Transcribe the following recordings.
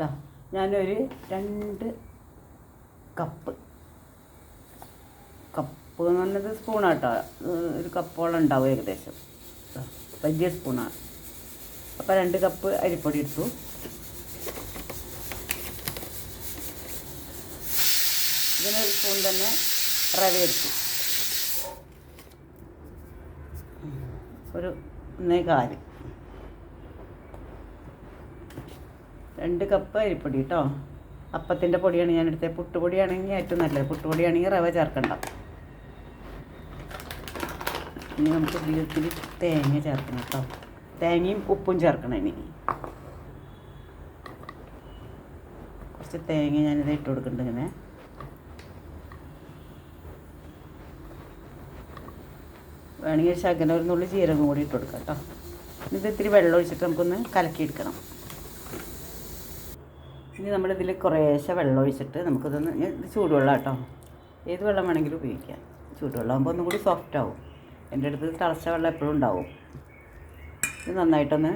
ഇതാ ഞാനൊരു രണ്ട് കപ്പ്. കപ്പ് എന്ന് പറഞ്ഞത് സ്പൂണാട്ടോ ഒരു കപ്പോളം ഉണ്ടാവും ഏകദേശം. വലിയ സ്പൂണാണ് അപ്പോൾ രണ്ട് കപ്പ് അരിപ്പൊടി എടുത്തു ഇതിനൊരു സ്പൂൺ തന്നെ റവ എടുത്തു. ഒരു ഒന്നേ കാൽ. രണ്ട് കപ്പ് അരിപ്പൊടി കേട്ടോ അപ്പത്തിന്റെ പൊടിയാണ് ഞാൻ എടുത്തത് പുട്ടുപൊടിയാണെങ്കിൽ ഏറ്റവും നല്ലത്. പുട്ടുപൊടിയാണെങ്കിൽ റവ ചേർക്കണ്ട. ഇനി നമുക്ക് ഇതിൽ തേങ്ങ ചേർക്കണം കേട്ടോ തേങ്ങയും ഉപ്പും ചേർക്കണം ഇനി. കുറച്ച് തേങ്ങ ഞാനിത് ഇട്ട് കൊടുക്കുന്നുണ്ട് ഇങ്ങനെ. വേണമെങ്കിൽ ശകലം ഒരു നുള്ളി ജീരകം കൂടി ഇട്ട് കൊടുക്കാം കേട്ടോ ഇത് ഇത്തിരി വെള്ളം ഒഴിച്ചിട്ട് നമുക്കൊന്ന് കലക്കിയെടുക്കണം. ഇനി നമ്മളിതിൽ കുറേശ്ശെ വെള്ളം ഒഴിച്ചിട്ട് നമുക്കിതൊന്ന് ചൂടുവെള്ളം കേട്ടോ ഏത് വെള്ളം വേണമെങ്കിലും ഉപയോഗിക്കാം. ചൂടുവെള്ളം ആകുമ്പോൾ ഒന്നും കൂടി സോഫ്റ്റ് ആവും. എന്റെ അടുത്ത് തളച്ച വെള്ളം എപ്പോഴും ഉണ്ടാവും. ഇത് നന്നായിട്ടൊന്ന്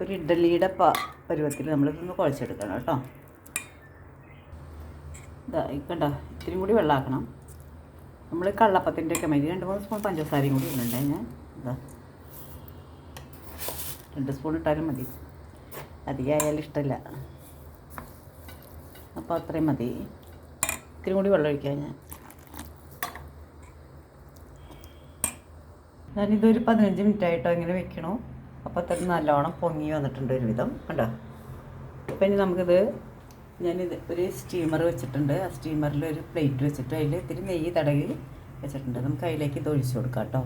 ഒരു ഇഡ്ഡലിയുടെ പ പരുവത്തിൽ നമ്മളിതൊന്ന് കുഴച്ചെടുക്കണം കേട്ടോ. ഇതാ കണ്ട ഇത്തിരി കൂടി വെള്ളമാക്കണം നമ്മൾ കള്ളപ്പത്തിന്റെ ഒക്കെ മതി രണ്ട് മൂന്ന് സ്പൂൺ പഞ്ചസാരയും കൂടി ഇടണ്ടേ ഞാൻ? ഇതാ. രണ്ട് സ്പൂൺ ഇട്ടാലും മതി. അധികമായാലും ഇഷ്ടമില്ല അപ്പോൾ അത്രയും മതി. ഇത്തിരി കൂടി വെള്ളം ഒഴിക്കാം ഞാൻ. ഞാനിതൊരു പതിനഞ്ച് മിനിറ്റ് ആയിട്ടോ ഇങ്ങനെ വെക്കണോ. അപ്പോൾ തന്നെ നല്ലോണം പൊങ്ങി വന്നിട്ടുണ്ട് ഒരുവിധം. കണ്ടോ? അപ്പം ഇനി നമുക്കിത് ഞാനിത് ഒരു സ്റ്റീമർ വെച്ചിട്ടുണ്ട്. ആ സ്റ്റീമറിൽ ഒരു പ്ലേറ്റ് വെച്ചിട്ട് അതിൽ ഇത്തിരി നെയ്യ് തടകി വെച്ചിട്ടുണ്ട്. നമുക്ക് അതിലേക്ക് ഇത് ഒഴിച്ചു കൊടുക്കാം കേട്ടോ.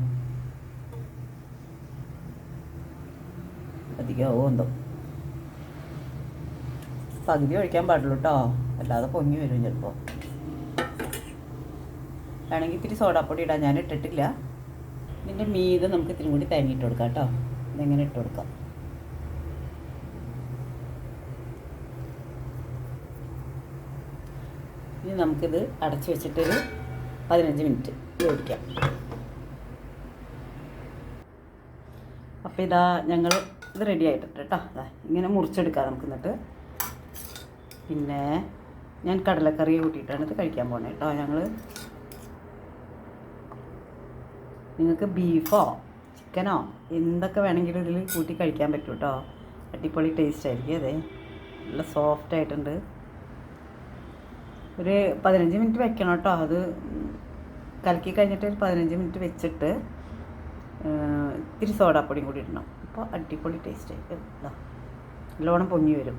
അധികമാവോ എന്തോ? പകുതി ഒഴിക്കാൻ പാടുള്ളൂ കേട്ടോ അല്ലാതെ പൊങ്ങി വരും ചിലപ്പോൾ വേണമെങ്കിൽ ഇത്തിരി സോഡാപ്പൊടി ഇടാൻ ഞാൻ ഇട്ടിട്ടില്ല. ഇതിന്റെ മീത് നമുക്ക് ഇത്തിരി കൂടി ഇട്ട് കൊടുക്കാം കേട്ടോ ഇതെങ്ങനെ ഇട്ട് കൊടുക്കാം? ഇനി നമുക്കിത് അടച്ചു വെച്ചിട്ടൊരു പതിനഞ്ച് മിനിറ്റ് വേവിക്കാം. അപ്പോൾ ഇതാ ഞങ്ങൾ ഇത് റെഡി ആയിട്ടുണ്ട് കേട്ടോ ഇങ്ങനെ മുറിച്ചെടുക്കാം നമുക്ക് എന്നിട്ട്. പിന്നെ ഞാൻ കടലക്കറി കൂട്ടിയിട്ടാണ് ഇത് കഴിക്കാൻ പോകുന്നത് കേട്ടോ. ഞങ്ങൾ നിങ്ങൾക്ക് ബീഫോ ചിക്കനോ എന്തൊക്കെ വേണമെങ്കിലും ഇതിൽ കൂട്ടി കഴിക്കാൻ പറ്റും കേട്ടോ അടിപൊളി ടേസ്റ്റ് ആയിരിക്കും അതെ. നല്ല സോഫ്റ്റ് ആയിട്ടുണ്ട്. ഒരു പതിനഞ്ച് മിനിറ്റ് വെക്കണം കേട്ടോ അത് കലക്കി കഴിഞ്ഞിട്ട് ഒരു പതിനഞ്ച് മിനിറ്റ് വെച്ചിട്ട് ഇത്തിരി സോഡാപ്പൊടിയും കൂടി ഇടണം. അപ്പോൾ അടിപൊളി ടേസ്റ്റ് ആയിരിക്കും. നല്ലോണം പൊങ്ങി വരും.